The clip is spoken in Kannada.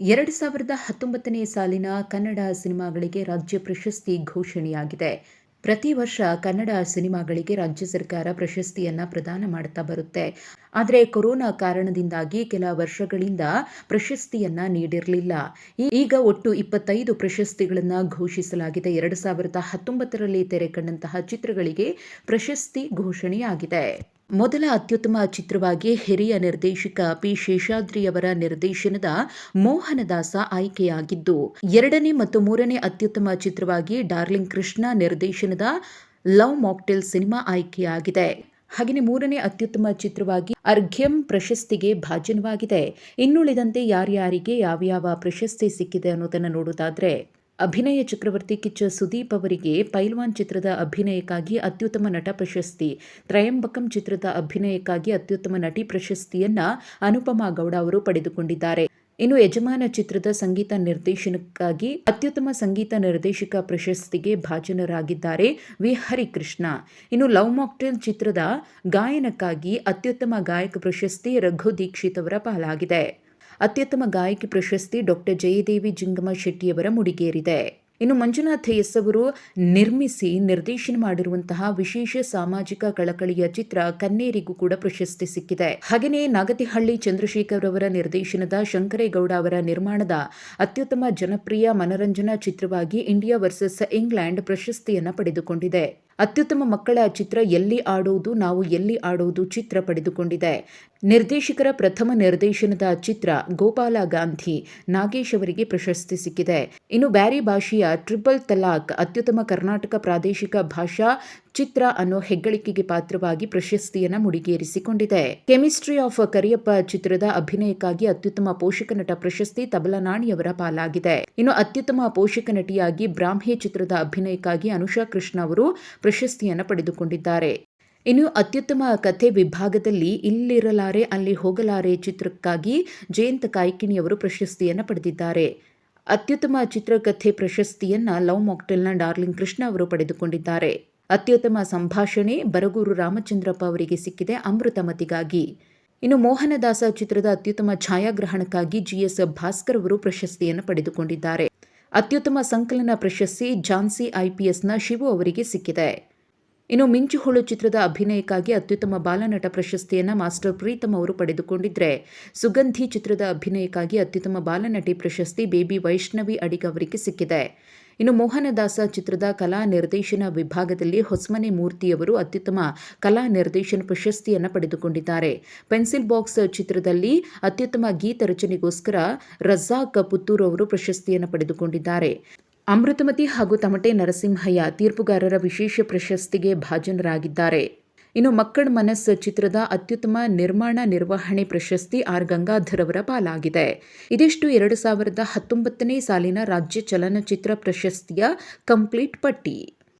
ಎರಡು ಸಾವಿರದ ಹತ್ತೊಂಬತ್ತನೇ ಸಾಲಿನ ಕನ್ನಡ ಸಿನಿಮಾಗಳಿಗೆ ರಾಜ್ಯ ಪ್ರಶಸ್ತಿ ಘೋಷಣೆಯಾಗಿದೆ. ಪ್ರತಿ ವರ್ಷ ಕನ್ನಡ ಸಿನಿಮಾಗಳಿಗೆ ರಾಜ್ಯ ಸರ್ಕಾರ ಪ್ರಶಸ್ತಿಯನ್ನ ಪ್ರದಾನ ಮಾಡ್ತಾ ಬರುತ್ತೆ. ಆದರೆ ಕೊರೋನಾ ಕಾರಣದಿಂದಾಗಿ ಕೆಲ ವರ್ಷಗಳಿಂದ ಪ್ರಶಸ್ತಿಯನ್ನ ನೀಡಿರಲಿಲ್ಲ. ಈಗ ಒಟ್ಟು ಇಪ್ಪತ್ತೈದು ಪ್ರಶಸ್ತಿಗಳನ್ನು ಘೋಷಿಸಲಾಗಿದೆ. ಎರಡು ಸಾವಿರದ ಹತ್ತೊಂಬತ್ತರಲ್ಲಿ ತೆರೆ ಚಿತ್ರಗಳಿಗೆ ಪ್ರಶಸ್ತಿ ಘೋಷಣೆಯಾಗಿದೆ. ಮೊದಲ ಅತ್ಯುತ್ತಮ ಚಿತ್ರವಾಗಿ ಹಿರಿಯ ನಿರ್ದೇಶಕ ಪಿ. ಶೇಷಾದ್ರಿಯವರ ನಿರ್ದೇಶನದ ಮೋಹನದಾಸ ಆಯ್ಕೆಯಾಗಿದ್ದು, ಎರಡನೇ ಮತ್ತು ಮೂರನೇ ಅತ್ಯುತ್ತಮ ಚಿತ್ರವಾಗಿ ಡಾರ್ಲಿಂಗ್ ಕೃಷ್ಣ ನಿರ್ದೇಶನದ ಲವ್ ಮಾಕ್ಟೆಲ್ ಸಿನಿಮಾ ಆಯ್ಕೆಯಾಗಿದೆ. ಹಾಗೆಯೇ ಮೂರನೇ ಅತ್ಯುತ್ತಮ ಚಿತ್ರವಾಗಿ ಅರ್ಘ್ಯಂ ಪ್ರಶಸ್ತಿಗೆ ಭಾಜನವಾಗಿದೆ. ಇನ್ನುಳಿದಂತೆ ಯಾರ್ಯಾರಿಗೆ ಯಾವ್ಯಾವ ಪ್ರಶಸ್ತಿ ಸಿಕ್ಕಿದೆ ಅನ್ನೋದನ್ನು ನೋಡೋದಾದ್ರೆ ಅಭಿನಯ ಚಕ್ರವರ್ತಿ ಕಿಚ್ಚ ಸುದೀಪ್ ಅವರಿಗೆ ಪೈಲ್ವಾನ್ ಚಿತ್ರದ ಅಭಿನಯಕ್ಕಾಗಿ ಅತ್ಯುತ್ತಮ ನಟ ಪ್ರಶಸ್ತಿ. ತ್ರಯಂಬಕಂ ಚಿತ್ರದ ಅಭಿನಯಕ್ಕಾಗಿ ಅತ್ಯುತ್ತಮ ನಟಿ ಪ್ರಶಸ್ತಿಯನ್ನ ಅನುಪಮಾ ಗೌಡ ಅವರು ಪಡೆದುಕೊಂಡಿದ್ದಾರೆ. ಇನ್ನು ಯಜಮಾನ ಚಿತ್ರದ ಸಂಗೀತ ನಿರ್ದೇಶನಕ್ಕಾಗಿ ಅತ್ಯುತ್ತಮ ಸಂಗೀತ ನಿರ್ದೇಶಕ ಪ್ರಶಸ್ತಿಗೆ ಭಾಜನರಾಗಿದ್ದಾರೆ ವಿ. ಹರಿಕೃಷ್ಣ. ಇನ್ನು ಲವ್ ಮಾಕ್ಟೇಲ್ ಚಿತ್ರದ ಗಾಯನಕ್ಕಾಗಿ ಅತ್ಯುತ್ತಮ ಗಾಯಕ ಪ್ರಶಸ್ತಿ ರಘು ದೀಕ್ಷಿತ್ ಅವರ ಪಾಲಾಗಿದೆ. ಅತ್ಯುತ್ತಮ ಗಾಯಕಿ ಪ್ರಶಸ್ತಿ ಡಾಕ್ಟರ್ ಜಯದೇವಿ ಜಿಂಗಮ ಶೆಟ್ಟಿಯವರ ಮುಡಿಗೇರಿದೆ. ಇನ್ನು ಮಂಜುನಾಥ್ ಎಸ್ ಅವರು ನಿರ್ಮಿಸಿ, ನಿರ್ದೇಶನ ಮಾಡಿರುವಂತಹ ವಿಶೇಷ ಸಾಮಾಜಿಕ ಕಳಕಳಿಯ ಚಿತ್ರ ಕನ್ನೇರಿಗೂ ಕೂಡ ಪ್ರಶಸ್ತಿ ಸಿಕ್ಕಿದೆ. ಹಾಗೆಯೇ ನಾಗತಿಹಳ್ಳಿ ಚಂದ್ರಶೇಖರ್ ಅವರ ನಿರ್ದೇಶನದ ಶಂಕರೇಗೌಡ ಅವರ ನಿರ್ಮಾಣದ ಅತ್ಯುತ್ತಮ ಜನಪ್ರಿಯ ಮನರಂಜನಾ ಚಿತ್ರವಾಗಿ ಇಂಡಿಯಾ ವರ್ಸಸ್ ಇಂಗ್ಲೆಂಡ್ ಪ್ರಶಸ್ತಿಯನ್ನು ಪಡೆದುಕೊಂಡಿದೆ. ಅತ್ಯುತ್ತಮ ಮಕ್ಕಳ ಚಿತ್ರ ಎಲ್ಲಿ ಆಡೋದು, ನಾವು ಎಲ್ಲಿ ಆಡೋದು ಚಿತ್ರ ಪಡೆದುಕೊಂಡಿದೆ. ನಿರ್ದೇಶಕರ ಪ್ರಥಮ ನಿರ್ದೇಶನದ ಚಿತ್ರ ಗೋಪಾಲ ಗಾಂಧಿ ನಾಗೇಶ್ ಅವರಿಗೆ ಪ್ರಶಸ್ತಿ ಸಿಕ್ಕಿದೆ. ಇನ್ನು ಬ್ಯಾರಿ ಭಾಷೆಯ ಟ್ರಿಪಲ್ ತಲಾಕ್ ಅತ್ಯುತ್ತಮ ಕರ್ನಾಟಕ ಪ್ರಾದೇಶಿಕ ಭಾಷಾ ಚಿತ್ರ ಅನ್ನೋ ಹೆಗ್ಗಳಿಕೆಗೆ ಪಾತ್ರವಾಗಿ ಪ್ರಶಸ್ತಿಯನ್ನು ಮುಡಿಗೇರಿಸಿಕೊಂಡಿದೆ. ಕೆಮಿಸ್ಟ್ರಿ ಆಫ್ ಕರಿಯಪ್ಪ ಚಿತ್ರದ ಅಭಿನಯಕ್ಕಾಗಿ ಅತ್ಯುತ್ತಮ ಪೋಷಕ ನಟ ಪ್ರಶಸ್ತಿ ತಬಲನಾಣಿಯವರ ಪಾಲಾಗಿದೆ. ಇನ್ನು ಅತ್ಯುತ್ತಮ ಪೋಷಕ ನಟಿಯಾಗಿ ಬ್ರಾಹ್ಮೆ ಚಿತ್ರದ ಅಭಿನಯಕ್ಕಾಗಿ ಅನುಷಾ ಕೃಷ್ಣ ಅವರು ಪ್ರಶಸ್ತಿಯನ್ನು ಪಡೆದುಕೊಂಡಿದ್ದಾರೆ. ಇನ್ನು ಅತ್ಯುತ್ತಮ ಕಥೆ ವಿಭಾಗದಲ್ಲಿ ಇಲ್ಲಿರಲಾರೆ ಅಲ್ಲಿ ಹೋಗಲಾರೆ ಚಿತ್ರಕ್ಕಾಗಿ ಜಯಂತ ಕಾಯ್ಕಿಣಿಯವರು ಪ್ರಶಸ್ತಿಯನ್ನು ಪಡೆದಿದ್ದಾರೆ. ಅತ್ಯುತ್ತಮ ಚಿತ್ರಕಥೆ ಪ್ರಶಸ್ತಿಯನ್ನ ಲವ್ ಮಾಕ್ಟೆಲ್ನ ಡಾರ್ಲಿಂಗ್ ಕೃಷ್ಣ ಅವರು ಪಡೆದುಕೊಂಡಿದ್ದಾರೆ. ಅತ್ಯುತ್ತಮ ಸಂಭಾಷಣೆ ಬರಗೂರು ರಾಮಚಂದ್ರಪ್ಪ ಅವರಿಗೆ ಸಿಕ್ಕಿದೆ ಅಮೃತಮತಿಗಾಗಿ ಇನ್ನು ಮೋಹನದಾಸ ಚಿತ್ರದ ಅತ್ಯುತ್ತಮ ಛಾಯಾಗ್ರಹಣಕ್ಕಾಗಿ ಜಿಎಸ್ ಭಾಸ್ಕರ್ ಅವರು ಪ್ರಶಸ್ತಿಯನ್ನು ಪಡೆದುಕೊಂಡಿದ್ದಾರೆ. ಅತ್ಯುತ್ತಮ ಸಂಕಲನ ಪ್ರಶಸ್ತಿ ಝಾನ್ಸಿ ಐಪಿಎಸ್ನ ಶಿವು ಅವರಿಗೆ ಸಿಕ್ಕಿದೆ. ಇನ್ನು ಮಿಂಚುಹುಳು ಚಿತ್ರದ ಅಭಿನಯಕ್ಕಾಗಿ ಅತ್ಯುತ್ತಮ ಬಾಲನಟ ಪ್ರಶಸ್ತಿಯನ್ನು ಮಾಸ್ಟರ್ ಪ್ರೀತಮ್ ಅವರು ಪಡೆದುಕೊಂಡಿದ್ದರೆ ಸುಗಂಧಿ ಚಿತ್ರದ ಅಭಿನಯಕ್ಕಾಗಿ ಅತ್ಯುತ್ತಮ ಬಾಲನಟಿ ಪ್ರಶಸ್ತಿ ಬೇಬಿ ವೈಷ್ಣವಿ ಅಡಿಗ ಅವರಿಗೆ ಸಿಕ್ಕಿದೆ. ಇನ್ನು ಮೋಹನದಾಸ ಚಿತ್ರದ ಕಲಾ ನಿರ್ದೇಶನ ವಿಭಾಗದಲ್ಲಿ ಹೊಸಮನೆ ಮೂರ್ತಿಯವರು ಅತ್ಯುತ್ತಮ ಕಲಾ ನಿರ್ದೇಶನ ಪ್ರಶಸ್ತಿಯನ್ನು ಪಡೆದುಕೊಂಡಿದ್ದಾರೆ. ಪೆನ್ಸಿಲ್ ಬಾಕ್ಸ್ ಚಿತ್ರದಲ್ಲಿ ಅತ್ಯುತ್ತಮ ಗೀತ ರಚನೆಗೋಸ್ಕರ ರಜಾಕ್ ಪುತ್ತೂರು ಅವರು ಪ್ರಶಸ್ತಿಯನ್ನು ಪಡೆದುಕೊಂಡಿದ್ದಾರೆ. ಅಮೃತಮತಿ ಹಾಗೂ ತಮಟೆ ನರಸಿಂಹಯ್ಯ ತೀರ್ಪುಗಾರರ ವಿಶೇಷ ಪ್ರಶಸ್ತಿಗೆ ಭಾಜನರಾಗಿದ್ದಾರೆ. ಇನ್ನು ಮಕ್ಕಳ ಮನಸ್ ಚಿತ್ರದ ಅತ್ಯುತ್ತಮ ನಿರ್ಮಾಣ ನಿರ್ವಹಣೆ ಪ್ರಶಸ್ತಿ ಆರ್. ಗಂಗಾಧರ್ ಅವರ ಪಾಲಾಗಿದೆ. ಇದಿಷ್ಟು ಎರಡು ಸಾವಿರದ ಹತ್ತೊಂಬತ್ತನೇ ಸಾಲಿನ ರಾಜ್ಯ ಚಲನಚಿತ್ರ ಪ್ರಶಸ್ತಿಯ ಕಂಪ್ಲೀಟ್ ಪಟ್ಟಿ.